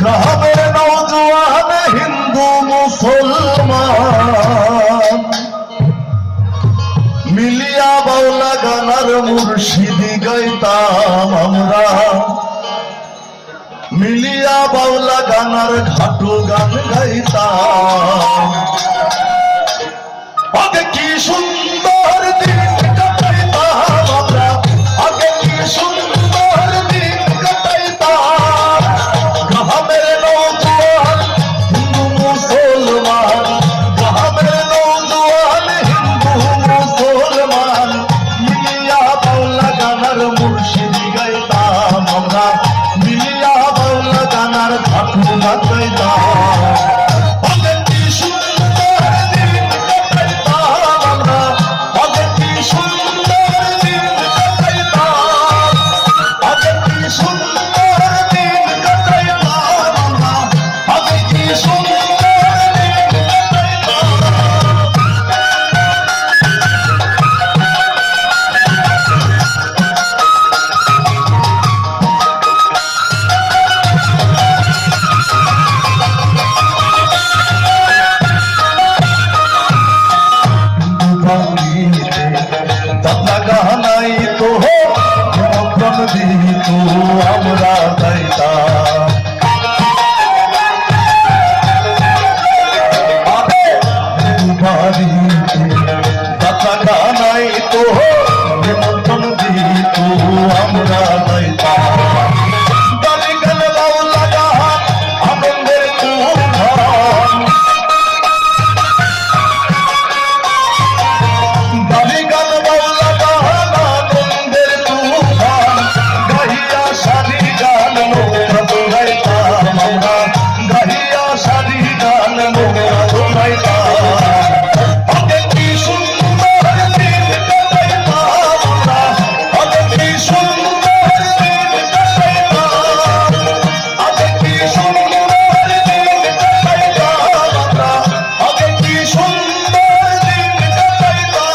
গ্রামের নৌজওয়ান হিন্দু মুসলমান। মিলিয়া বাউলা গানার মুর্শিদি গাইতাম আমরা। মিলিয়া বাউলা গানার ঘাটু গান গাইতাম। কি সুন্দর Oh, तो हो